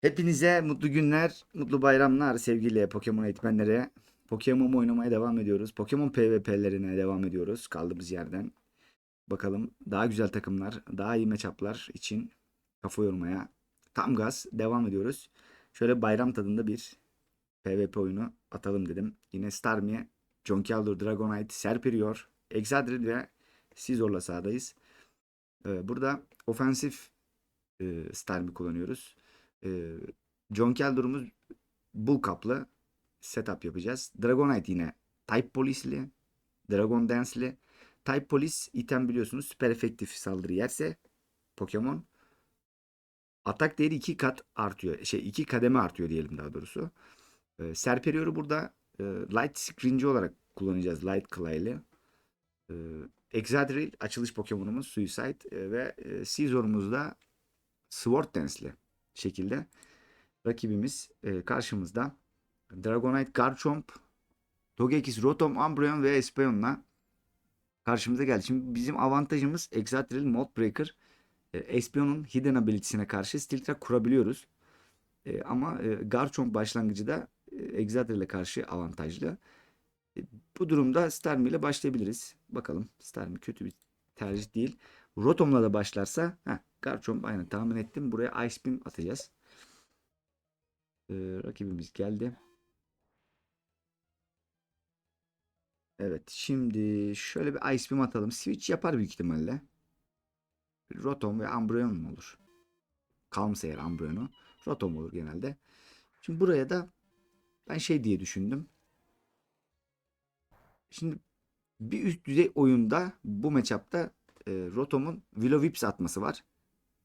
Hepinize mutlu günler, mutlu bayramlar sevgili Pokemon eğitmenlere. Pokemon oynamaya devam ediyoruz. Pokemon PvP'lerine devam ediyoruz kaldığımız yerden. Bakalım daha güzel takımlar, daha iyi matchup'lar için kafa yormaya tam gaz devam ediyoruz. Şöyle bayram tadında bir PvP oyunu atalım dedim. Yine Starmie, John Calder, Dragonite, Serperior, Exadrill ve Scizor'la sahadayız. Ee, burada ofensif e, Starmie kullanıyoruz. Ee, John Calder'ımız Bull Cup'lı setup yapacağız. Dragonite yine Type Police'li, Dragon Dance'li. Type Police item biliyorsunuz süper efektif saldırı yerse Pokemon atak değeri iki kat artıyor. Şey iki kademe artıyor diyelim daha doğrusu. Ee, Serperior'u burada e, Light Screenci olarak kullanacağız. Light Clay'li. Ee, Exadrill açılış Pokemon'umuz Suicide e, ve e, Scizor'umuz da Sword Dance'li şekilde rakibimiz e, karşımızda. Dragonite, Garchomp, Togekiss, Rotom, Umbreon ve Espeon'la karşımıza geldi. Şimdi bizim avantajımız Exadrill, Modbreaker, e, Espeon'un Hidden Ability'sine karşı Steel Track kurabiliyoruz. E, ama e, Garchomp başlangıcı da e, Exadrill'e karşı avantajlı. E, bu durumda Starmie ile başlayabiliriz. Bakalım Starmie kötü bir tercih değil. Rotom'la da başlarsa heh, Garchomp aynen tahmin ettim. Buraya Ice Beam atacağız. Ee, rakibimiz geldi. Evet şimdi şöyle bir Ice Beam atalım. Switch yapar büyük ihtimalle. Rotom ve Umbreon olur? Kalmasa eğer Umbreon'u. Rotom olur genelde. Şimdi buraya da ben şey diye düşündüm. Şimdi bir üst düzey oyunda bu matchup'ta e, Rotom'un Willow Whips atması var.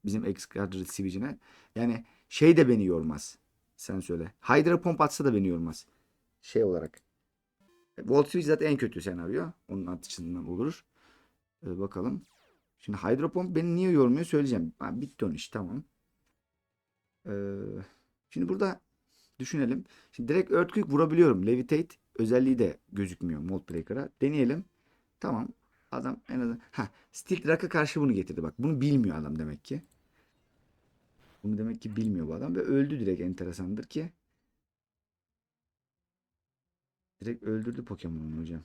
Bizim Excadrill Siege'ine. Yani şey de beni yormaz. Sen söyle. Hydra Pump atsa da beni yormaz. Şey olarak. Volt Switch zaten en kötü senaryo. Onun atışından olur. Ee, bakalım. Şimdi Hydro Pump beni niye yormuyor söyleyeceğim. Ha, bitti onun iş tamam. Ee, şimdi burada düşünelim. Şimdi direkt Earthquake vurabiliyorum. Levitate özelliği de gözükmüyor Mold Breaker'a. Deneyelim. Tamam. Adam en azından... Ha, Steel Rock'a karşı bunu getirdi. Bak bunu bilmiyor adam demek ki. Bunu demek ki bilmiyor bu adam ve öldü direkt enteresandır ki. Direkt öldürdü Pokemon'u hocam.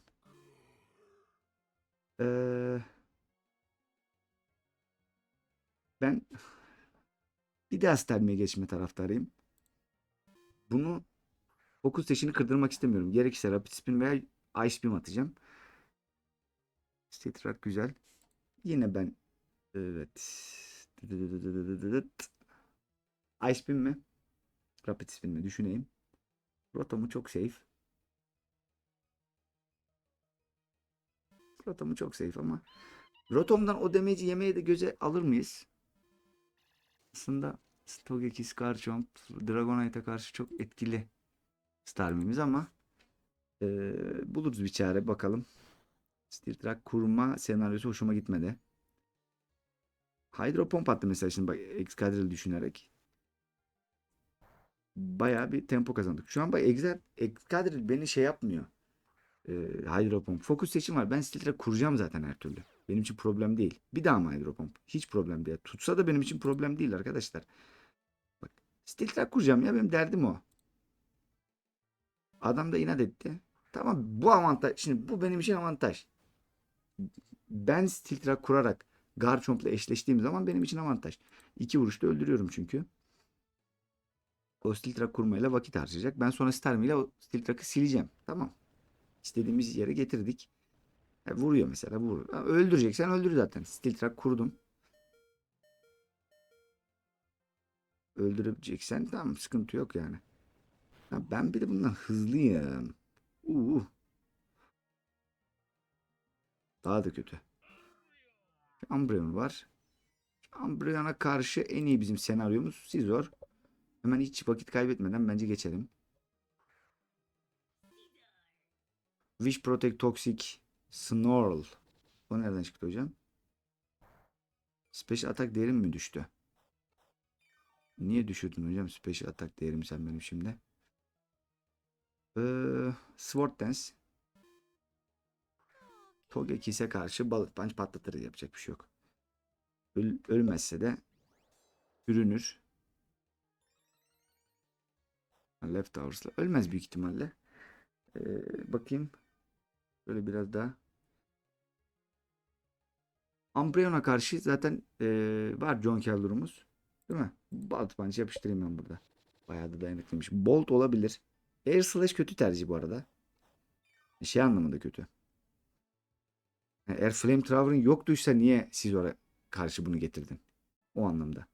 Ee, ben bir daha Starmie'ye geçme taraftarıyım. Bunu fokus taşını kırdırmak istemiyorum. Gerekirse Rapid Spin veya Ice Beam atacağım. Stetrak güzel. Yine ben evet. Ice Beam mi? Rapid Spin mi? Düşüneyim. Rotom'u çok safe. Rotom'u çok safe ama Rotom'dan o damage'i yemeye de göze alır mıyız? Aslında Togekiss, Garchomp, Dragonite'a karşı çok etkili Starmie'miz ama e, buluruz bir çare bakalım. Steel Track kurma senaryosu hoşuma gitmedi. Hydro Pump attı mesela şimdi bak Excadrill düşünerek. Bayağı bir tempo kazandık. Şu an bak Excadrill beni şey yapmıyor. Ee, Hydro Pump. Fokus seçim var. Ben Steel Track kuracağım zaten her türlü. Benim için problem değil. Bir daha mı Hydro Pump? Hiç problem değil. Tutsa da benim için problem değil arkadaşlar. Bak Steel Track kuracağım ya benim derdim o. Adam da inat etti. Tamam bu avantaj. Şimdi bu benim için avantaj. Ben Steel Track kurarak Garchomp'la eşleştiğim zaman benim için avantaj. İki vuruşta öldürüyorum çünkü. O Steel Track kurmayla vakit harcayacak. Ben sonra Starmie ile o Steel Track'ı sileceğim. Tamam. İstediğimiz yere getirdik. E, vuruyor mesela vur. Ha, Öldüreceksen öldür zaten. Steel Track kurdum. Öldüreceksen tamam sıkıntı yok yani. Ya ben bir de bundan hızlıyım. Uh. Daha da kötü. Umbreon var. Umbreon'a karşı en iyi bizim senaryomuz Scizor. Hemen hiç vakit kaybetmeden bence geçelim. Wish Protect Toxic Snarl. O nereden çıktı hocam? Special atak değerim mi düştü? Niye düşürdün hocam special atak değerimi sen benim şimdi? Ee, Sword Dance. Togekiss'e karşı balık punch patlatırız yapacak bir şey yok. Öl- ölmezse de ürünür. Left House'la. Ölmez büyük ihtimalle. Ee, bakayım. Böyle biraz daha. Umbreon'a karşı zaten ee, var John Keller'umuz. Değil mi? Bolt Punch yapıştırayım ben burada. Bayağı da dayanıklıymış. Bolt olabilir. Air Slash kötü tercih bu arada. Şey anlamında kötü. Yani eğer Flamethrower'ın yoktuysa niye siz oraya karşı bunu getirdin? O anlamda.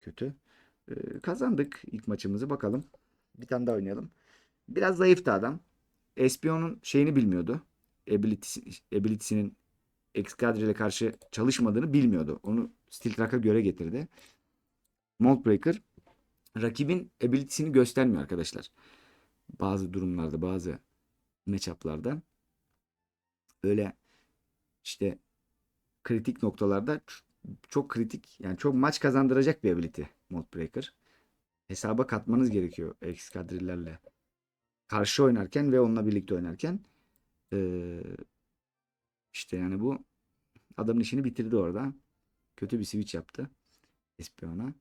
Kötü. Ee, kazandık ilk maçımızı. Bakalım. Bir tane daha oynayalım. Biraz zayıftı adam. Espion'un şeyini bilmiyordu. Ability'si, ability'sinin Excadre ile karşı çalışmadığını bilmiyordu. Onu Steel göre getirdi. Mold Breaker rakibin ability'sini göstermiyor arkadaşlar. Bazı durumlarda, bazı matchup'larda öyle işte kritik noktalarda çok kritik yani çok maç kazandıracak bir ability Mold Breaker. Hesaba katmanız gerekiyor Excadrillerle karşı oynarken ve onunla birlikte oynarken işte yani bu adamın işini bitirdi orada. Kötü bir switch yaptı. Espion'a.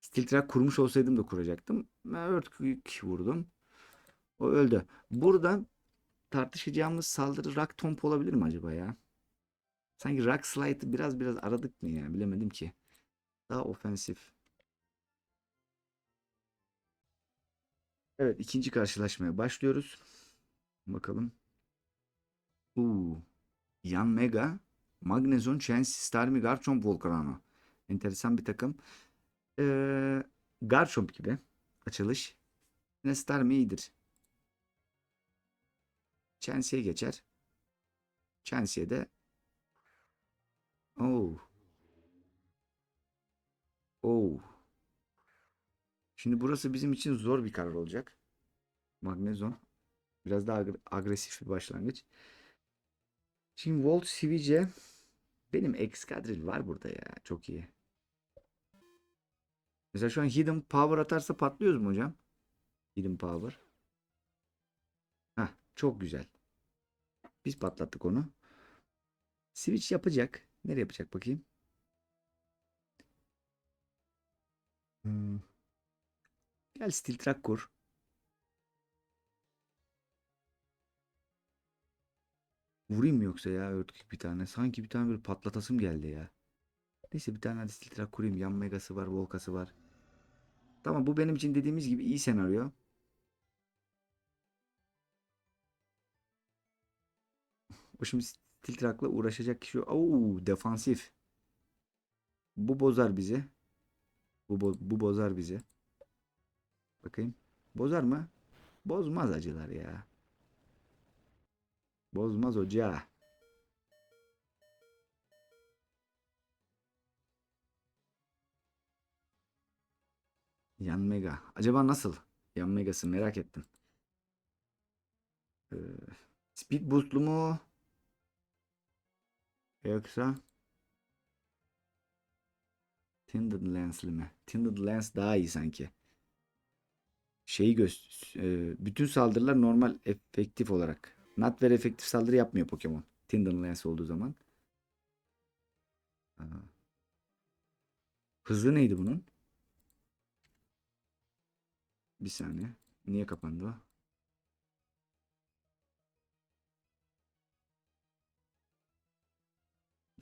Steel Trap kurmuş olsaydım da kuracaktım. Ben Earthquake vurdum. O öldü. Burada tartışacağımız saldırı Rock Tomb olabilir mi acaba ya? Sanki Rock Slide'ı biraz biraz aradık mı ya? Bilemedim ki. Daha ofensif. Evet ikinci karşılaşmaya başlıyoruz. Bakalım. Uuu. Yan Mega, Magnezon, Chance, Starmie, Garchomp, Volcarona. Enteresan bir takım. Ee, Garchomp gibi açılış. Yine Starmie iyidir. Chance'ye geçer. Chance'ye de Oh. Oh. Şimdi burası bizim için zor bir karar olacak. Magnezon. Biraz daha agre- agresif bir başlangıç. Şimdi Volt Sivice benim Excadrill var burada ya. Çok iyi. Mesela şu an Hidden Power atarsa patlıyoruz mu hocam? Hidden Power. Heh, çok güzel. Biz patlattık onu. Switch yapacak. Nereye yapacak bakayım? Hmm. Gel Steel Track kur. Vurayım mı yoksa ya Earthquake bir tane? Sanki bir tane böyle patlatasım geldi ya. Neyse bir tane hadi Steel Track kurayım. Yan Megası var, Volkası var. Tamam bu benim için dediğimiz gibi iyi senaryo. O şimdi Steel Track'la uğraşacak kişi. Oo, defansif. Bu bozar bizi. Bu, bo- bu bozar bizi. Bakayım. Bozar mı? Bozmaz acılar ya. Bozmaz hoca. Yan Mega. Acaba nasıl? Yan Mega'sı merak ettim. Ee, speed boostlu mu? Yoksa Tinted Lens'li mi? Tinted Lens daha iyi sanki. Şeyi göz e, bütün saldırılar normal efektif olarak. Not very efektif saldırı yapmıyor Pokemon. Tinted Lens olduğu zaman. Aa. Hızı neydi bunun? Bir saniye. Niye kapandı o?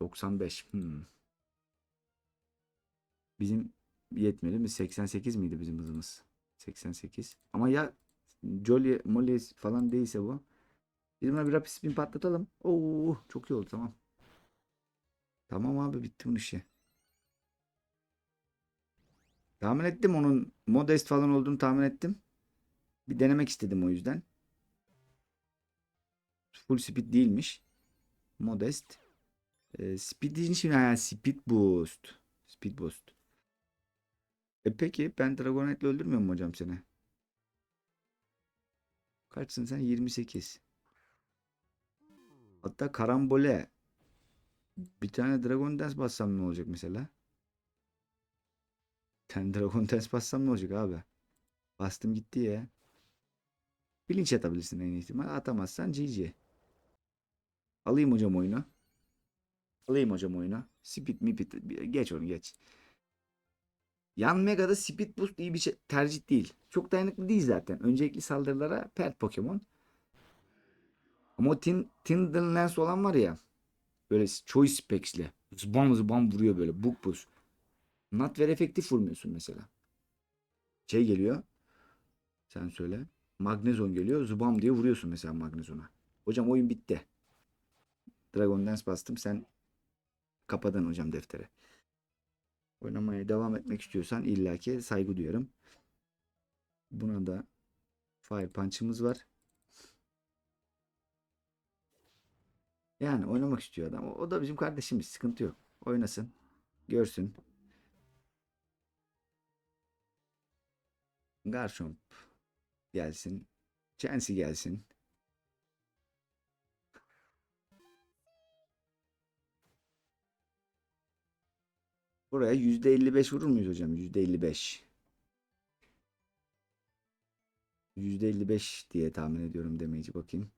...95. Hmm. Bizim yetmedi mi? 88 miydi bizim hızımız? 88. Ama ya Jolly, Molly falan değilse bu. Biz buna bir rapid spin patlatalım. Oo, çok iyi oldu tamam. Tamam abi bitti bunun işi. Tahmin ettim onun modest falan olduğunu tahmin ettim. Bir denemek istedim o yüzden. Full speed değilmiş. Modest. Ee, speed şimdi ha, speed boost. Speed boost. E peki ben Dragonite'le öldürmüyor mu hocam seni? Kaçsın sen? 28. Hatta karambole. Bir tane Dragon Dance bassam ne olacak mesela? Bir tane Dragon Dance bassam ne olacak abi? Bastım gitti ya. Bilinç atabilirsin en ihtimal. Atamazsan GG. Alayım hocam oyunu. Alayım hocam oyunu. Speed mipit. Geç onu geç. Yan Mega'da Speed Boost iyi bir şey- tercih değil. Çok dayanıklı değil zaten. Öncelikli saldırılara pert Pokemon. Ama o Tin, Tindle Lens olan var ya. Böyle Choice Specs'li. Zıbam zıbam vuruyor böyle. Buk buz. Not very efektif vurmuyorsun mesela. Şey geliyor. Sen söyle. Magnezon geliyor. Zubam diye vuruyorsun mesela Magnezon'a. Hocam oyun bitti. Dragon Dance bastım. Sen kapadın hocam defteri. Oynamaya devam etmek istiyorsan illaki saygı duyarım. Buna da Fire Punch'ımız var. Yani oynamak istiyor adam. O, da bizim kardeşimiz. Sıkıntı yok. Oynasın. Görsün. Garchomp gelsin. Chansey gelsin. Buraya %55 vurur muyuz hocam? %55. %55 diye tahmin ediyorum demeyici bakayım.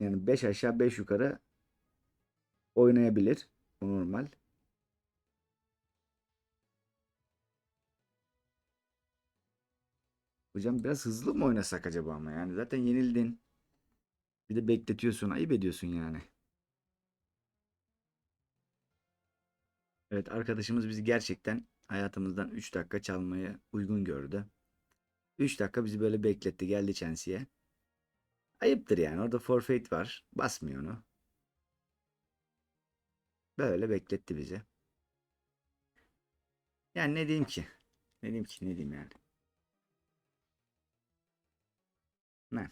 Yani 5 aşağı 5 yukarı oynayabilir. O normal. Hocam biraz hızlı mı oynasak acaba ama yani zaten yenildin. Bir de bekletiyorsun, ayıp ediyorsun yani. Evet arkadaşımız bizi gerçekten hayatımızdan 3 dakika çalmayı uygun gördü. 3 dakika bizi böyle bekletti geldi Chelsea'ye. Ayıptır yani orada forfeit var. Basmıyor onu. Böyle bekletti bizi. Yani ne diyeyim ki? Ne diyeyim ki? Ne diyeyim yani? Ben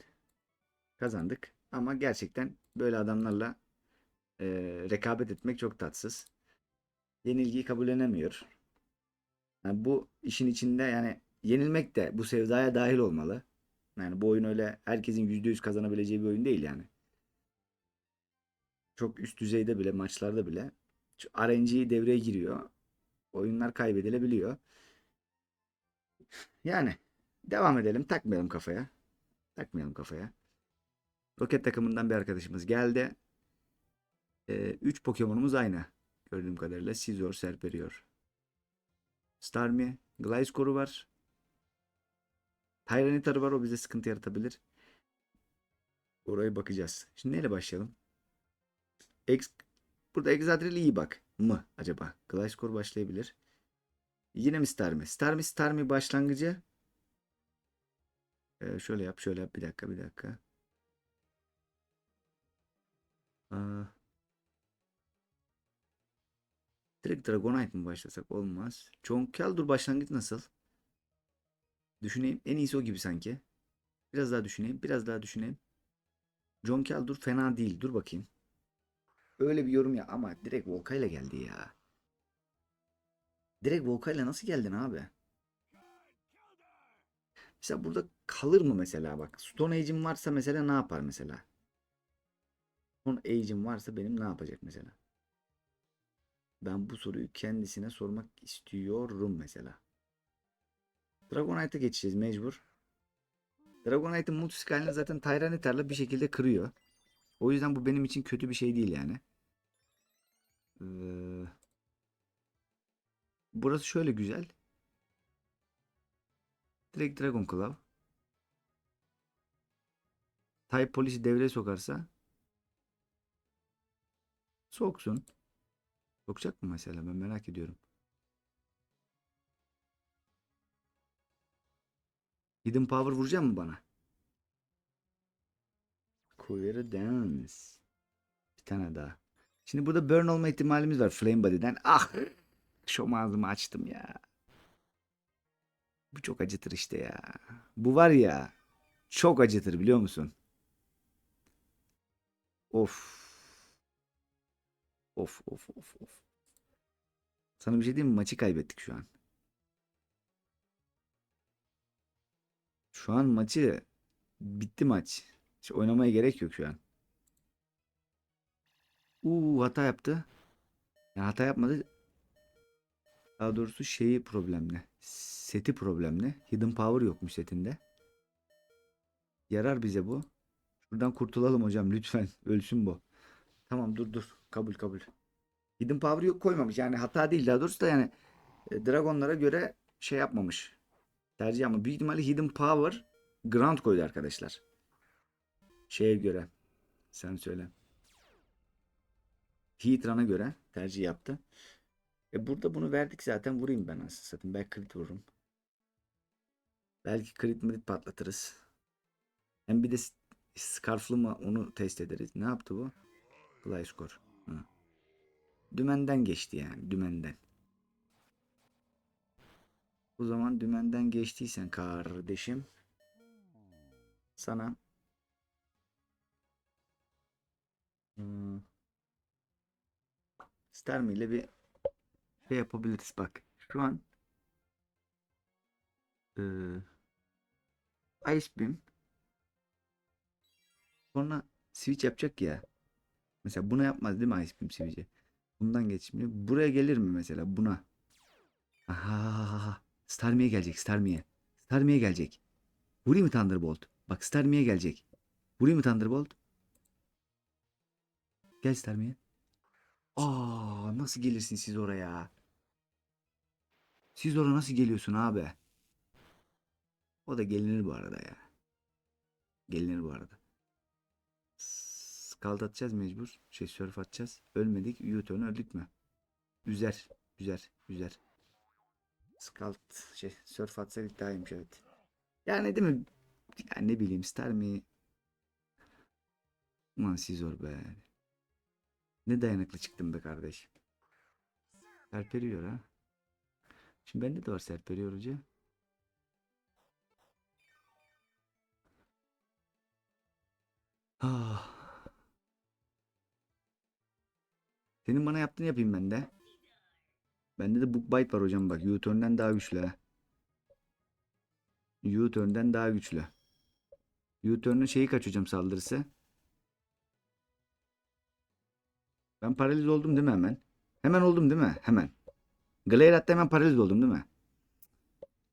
kazandık. Ama gerçekten böyle adamlarla e, rekabet etmek çok tatsız. Yenilgiyi kabullenemiyor. Yani bu işin içinde yani yenilmek de bu sevdaya dahil olmalı. Yani bu oyun öyle herkesin %100 kazanabileceği bir oyun değil yani. Çok üst düzeyde bile maçlarda bile RNG devreye giriyor. Oyunlar kaybedilebiliyor. Yani devam edelim. Takmayalım kafaya. Takmayalım kafaya. Roket takımından bir arkadaşımız geldi. 3 Pokemon'umuz aynı. Gördüğüm kadarıyla Scizor, Serperior. Starmie, Gliscor'u var. Tyranitar'ı var. O bize sıkıntı yaratabilir. Oraya bakacağız. Şimdi neyle başlayalım? Ex Burada Exadriel iyi bak. Mı acaba? Gliscor başlayabilir. Yine mi Starmie? Starmie, Starmie başlangıcı. Ee, şöyle yap, şöyle yap. Bir dakika, bir dakika. Aa. Direkt Dragonite mi başlasak? Olmaz. Chonkyaldur başlangıç nasıl? Düşüneyim. En iyisi o gibi sanki. Biraz daha düşüneyim. Biraz daha düşüneyim. John Caldur fena değil. Dur bakayım. Öyle bir yorum ya ama direkt Volkay'la geldi ya. Direkt Volkay'la nasıl geldin abi? Mesela burada kalır mı mesela bak. Stone Age'im varsa mesela ne yapar mesela? Stone Age'im varsa benim ne yapacak mesela? Ben bu soruyu kendisine sormak istiyorum mesela. Dragonite'a geçeceğiz mecbur. Dragonite'ın multiskalini zaten Tyranitar'la bir şekilde kırıyor. O yüzden bu benim için kötü bir şey değil yani. Ee, burası şöyle güzel. Direkt Dragon Claw. Type Police'i devreye sokarsa soksun. Sokacak mı mesela ben merak ediyorum. Hidden Power vuracak mı bana? Queer Dance. Bir tane daha. Şimdi burada burn olma ihtimalimiz var Flame Body'den. Ah! Şom ağzımı açtım ya. Bu çok acıtır işte ya. Bu var ya. Çok acıtır biliyor musun? Of. Of of of of. Sana bir şey diyeyim mi? Maçı kaybettik şu an. Şu an maçı bitti maç. Hiç oynamaya gerek yok şu an. Uuu hata yaptı. Ya hata yapmadı. Daha doğrusu şeyi problemli. Seti problemli. Hidden Power yokmuş setinde. Yarar bize bu. Şuradan kurtulalım hocam lütfen. Ölsün bu. Tamam dur dur. Kabul kabul. Hidden Power yok koymamış. Yani hata değil daha doğrusu da yani e, Dragonlara göre şey yapmamış. Tercih ama büyük ihtimalle Hidden Power Grand koydu arkadaşlar. Şeye göre. Sen söyle. Heatran'a göre tercih yaptı. E burada bunu verdik zaten vurayım ben aslında satayım. Belki crit vururum. Belki crit mrit patlatırız. Hem bir de scarflı mı onu test ederiz. Ne yaptı bu? Hı. Dümenden geçti yani. Dümenden. O zaman dümenden geçtiysen kardeşim sana hmm, ile bir şey yapabiliriz bak. Şu an eee Ice Beam sonra switch yapacak ya. Mesela buna yapmaz değil mi Ice Beam switch'i? Bundan geçmiyor. Buraya gelir mi mesela buna? Aha. Starmie'ye gelecek Starmie'ye. Starmie'ye gelecek. Vurayım mı Thunderbolt? Bak Starmie'ye gelecek. Vurayım mı Thunderbolt? Gel Starmie'ye. Aa nasıl gelirsin siz oraya? Siz oraya nasıl geliyorsun abi? O da gelinir bu arada ya. Gelinir bu arada. Skald atacağız mecbur. Şey surf atacağız. Ölmedik. U-turn öldük mü? Üzer. Üzer. Üzer. Skald şey surf atsaydık daha iyiymiş evet. Yani değil mi? Yani ne bileyim Star mi? Ulan siz zor be. Ne dayanıklı çıktın be kardeş. Serperiyor ha. Şimdi bende de var serperiyor hoca. Ah. Senin bana yaptığını yapayım ben de. Bende de book bite var hocam bak. U-turn'den daha güçlü ha. U-turn'den daha güçlü. U-turn'un şeyi kaç hocam saldırısı? Ben paraliz oldum değil mi hemen? Hemen oldum değil mi? Hemen. Glairat'ta hemen paraliz oldum değil mi?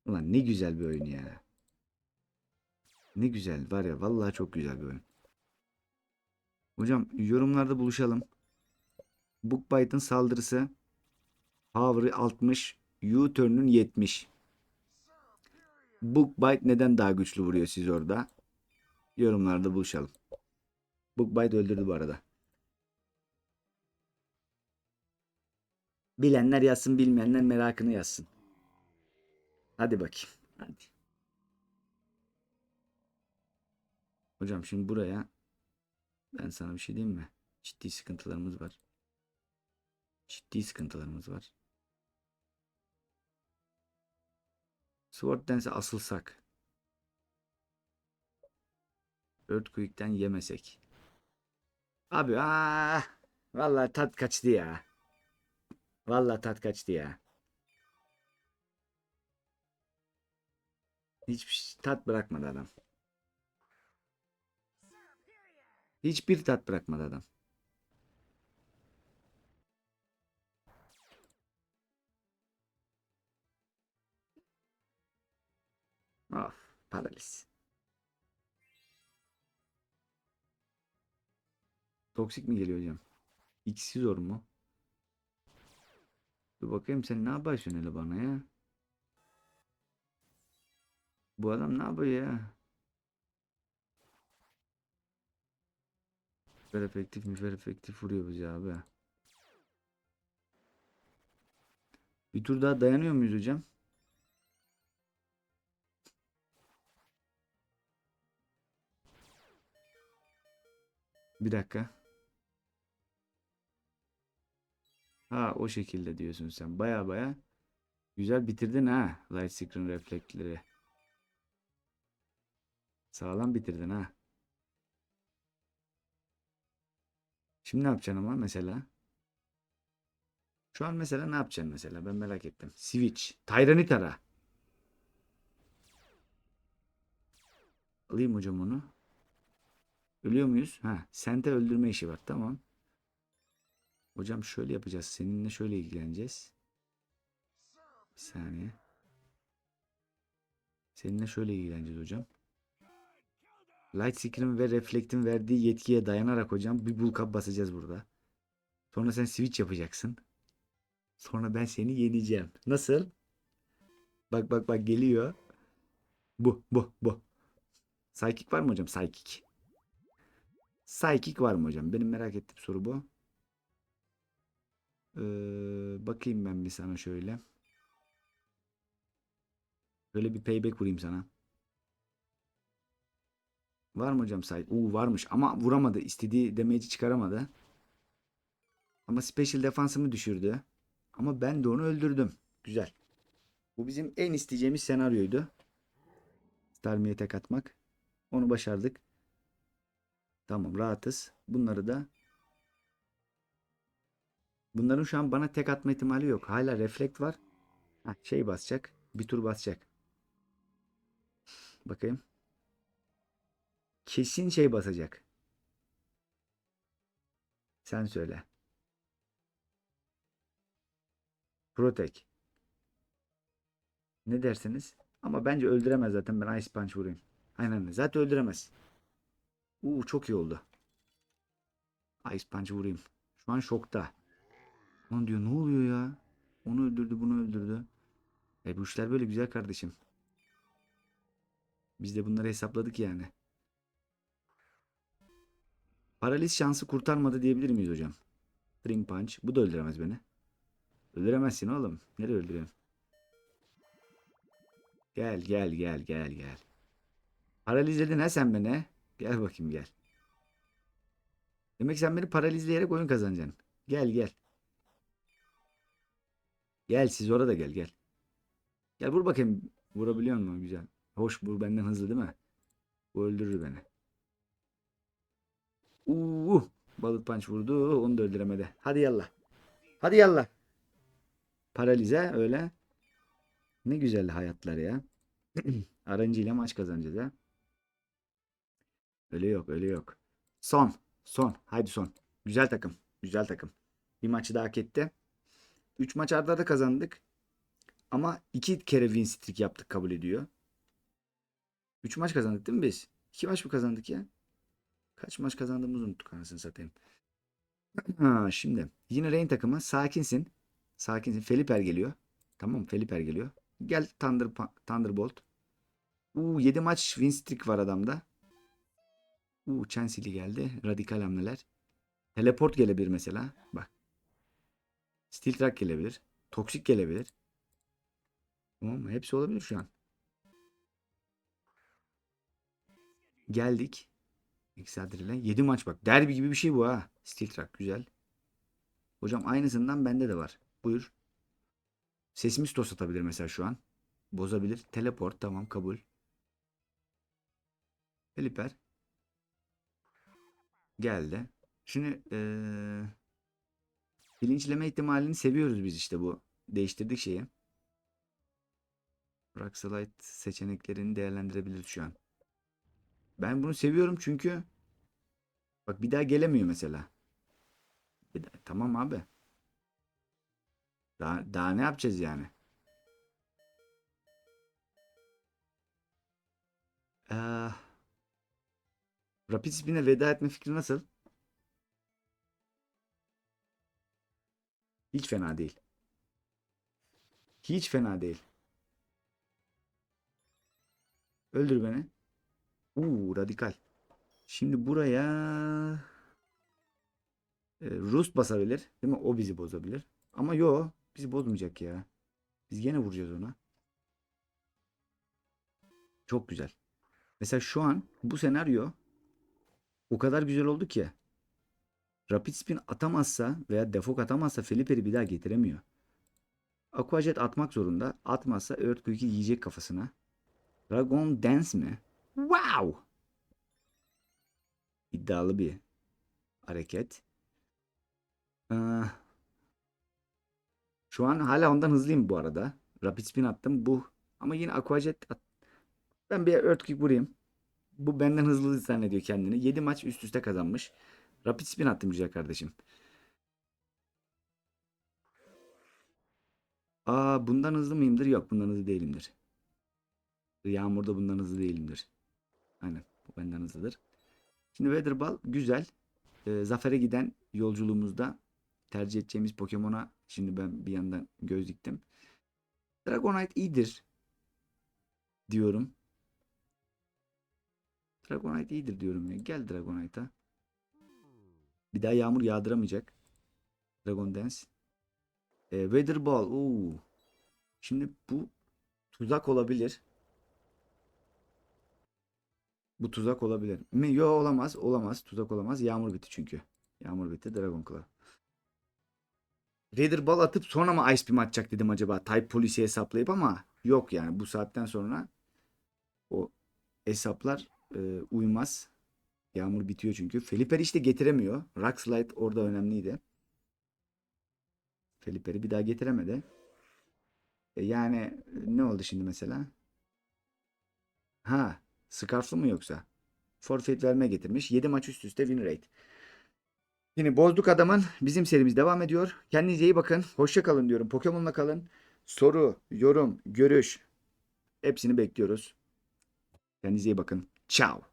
Ulan ne güzel bir oyun ya. Ne güzel var ya vallahi çok güzel bir oyun. Hocam yorumlarda buluşalım. Bookbite'ın saldırısı Power'ı 60, U-turn'un 70. Bookbite neden daha güçlü vuruyor siz orada? Yorumlarda buluşalım. Bookbite öldürdü bu arada. Bilenler yazsın, bilmeyenler merakını yazsın. Hadi bakayım. Hadi. Hocam şimdi buraya ben sana bir şey diyeyim mi? Ciddi sıkıntılarımız var. Ciddi sıkıntılarımız var. Sword Dance'e asılsak. Earthquake'den yemesek. Abi aa, vallahi tat kaçtı ya. Vallahi tat kaçtı ya. Hiçbir tat bırakmadı adam. Hiçbir tat bırakmadı adam. Paraliz. Toksik mi geliyor hocam? İkisi zor mu? Dur bakayım sen ne yapıyorsun öyle bana ya? Bu adam ne yapıyor ya? Süper efektif müfer efektif vuruyor bize abi. Bir tur daha dayanıyor muyuz hocam? Bir dakika. Ha o şekilde diyorsun sen. Baya baya güzel bitirdin ha. Light screen reflektleri. Sağlam bitirdin ha. Şimdi ne yapacaksın ama mesela? Şu an mesela ne yapacaksın mesela? Ben merak ettim. Switch. Tyranitar'a. Alayım hocam onu. Ölüyor muyuz? Ha, sente öldürme işi var. Tamam. Hocam şöyle yapacağız. Seninle şöyle ilgileneceğiz. Bir saniye. Seninle şöyle ilgileneceğiz hocam. Light Screen ve Reflect'in verdiği yetkiye dayanarak hocam bir bulkap basacağız burada. Sonra sen switch yapacaksın. Sonra ben seni yeneceğim. Nasıl? Bak bak bak geliyor. Bu bu bu. Psychic var mı hocam? Psychic. Psychic var mı hocam? Benim merak ettiğim soru bu. Ee, bakayım ben bir sana şöyle. Böyle bir payback vurayım sana. Var mı hocam Psychic? Uuu varmış ama vuramadı. İstediği damage'i çıkaramadı. Ama special defansımı düşürdü. Ama ben de onu öldürdüm. Güzel. Bu bizim en isteyeceğimiz senaryoydu. Starmi'ye tek atmak. Onu başardık. Tamam rahatız. Bunları da Bunların şu an bana tek atma ihtimali yok. Hala reflekt var. Heh, şey basacak. Bir tur basacak. Bakayım. Kesin şey basacak. Sen söyle. Protek. Ne dersiniz? Ama bence öldüremez zaten ben Ice Punch vurayım. Aynen zaten öldüremez. Uuu çok iyi oldu. Ice Punch vurayım. Şu an şokta. Lan diyor ne oluyor ya? Onu öldürdü bunu öldürdü. E bu işler böyle güzel kardeşim. Biz de bunları hesapladık yani. Paraliz şansı kurtarmadı diyebilir miyiz hocam? Dream Punch. Bu da öldüremez beni. Öldüremezsin oğlum. Nereye öldürüyorsun? Gel gel gel gel gel. Paralizledin ha sen beni. Gel bakayım gel. Demek sen beni paralizleyerek oyun kazanacaksın. Gel gel. Gel siz orada gel gel. Gel vur bakayım. Vurabiliyor musun? Güzel. Hoş bu benden hızlı değil mi? Bu öldürür beni. Uuu. Balık punch vurdu. Onu da öldüremedi. Hadi yallah. Hadi yallah. Paralize öyle. Ne güzel hayatlar ya. İle maç kazanacağız ya. Öyle yok öyle yok. Son. Son. Haydi son. Güzel takım. Güzel takım. Bir maçı daha hak etti. 3 maç arda arda kazandık. Ama 2 kere win streak yaptık kabul ediyor. 3 maç kazandık değil mi biz? 2 maç mı kazandık ya? Kaç maç kazandığımızı unuttuk anasını satayım. Ha, şimdi yine Rain takımı sakinsin. Sakinsin. Feliper geliyor. Tamam mı? Feliper geliyor. Gel Thunder, Thunderbolt. Uuu 7 maç win streak var adamda. Uuu Chansey geldi. Radikal hamleler. Teleport gelebilir mesela. Bak. Steel Track gelebilir. Toksik gelebilir. Tamam mı? Hepsi olabilir şu an. Geldik. Excadril'e. 7 maç bak. Derbi gibi bir şey bu ha. Steel Track güzel. Hocam aynısından bende de var. Buyur. Sesimiz tos atabilir mesela şu an. Bozabilir. Teleport tamam kabul. Heliper. Geldi. Şimdi ee, bilinçleme ihtimalini seviyoruz biz işte bu. Değiştirdik şeyi. Roxalite seçeneklerini değerlendirebiliriz şu an. Ben bunu seviyorum çünkü bak bir daha gelemiyor mesela. Bir daha- tamam abi. Daha, daha ne yapacağız yani? Ee, Rapid Spin'e veda etme fikri nasıl? Hiç fena değil. Hiç fena değil. Öldür beni. Uuu radikal. Şimdi buraya e, Rus basabilir. Değil mi? O bizi bozabilir. Ama yo bizi bozmayacak ya. Biz gene vuracağız ona. Çok güzel. Mesela şu an bu senaryo o kadar güzel oldu ki. Rapid Spin atamazsa veya defok atamazsa Felipe'yi bir daha getiremiyor. Aquajet atmak zorunda. Atmazsa Earthquake'i yiyecek kafasına. Dragon Dance mi? Wow! İddialı bir hareket. Ee, şu an hala ondan hızlıyım bu arada. Rapid Spin attım. Bu ama yine Aquajet at. Ben bir Earthquake vurayım. Bu benden hızlı zannediyor kendini. 7 maç üst üste kazanmış. Rapid Spin attım güzel kardeşim. Aa bundan hızlı mıyımdır? Yok bundan hızlı değilimdir. Yağmurda bundan hızlı değilimdir. Aynen. Bu benden hızlıdır. Şimdi Weatherball güzel. Ee, zafere giden yolculuğumuzda tercih edeceğimiz Pokemon'a şimdi ben bir yandan göz diktim. Dragonite iyidir diyorum. Dragonite iyidir diyorum ya. Gel Dragonite'a. Bir daha yağmur yağdıramayacak. Dragon Dance. Ee, Weather Ball. Oo. Şimdi bu tuzak olabilir. Bu tuzak olabilir. Mi? Yo olamaz. Olamaz. Tuzak olamaz. Yağmur bitti çünkü. Yağmur bitti. Dragon Claw. Raider Ball atıp sonra mı Ice Beam atacak dedim acaba. Type polisi hesaplayıp ama yok yani. Bu saatten sonra o hesaplar e, uymaz. Yağmur bitiyor çünkü. Feliper işte getiremiyor. Rock orada önemliydi. Feliper'i bir daha getiremedi. E, yani ne oldu şimdi mesela? Ha, Scarf'lı mı yoksa? Forfeit verme getirmiş. 7 maç üst üste win rate. Yine bozduk adamın. Bizim serimiz devam ediyor. Kendinize iyi bakın. Hoşça kalın diyorum. Pokemon'la kalın. Soru, yorum, görüş hepsini bekliyoruz. Kendinize iyi bakın. Chao.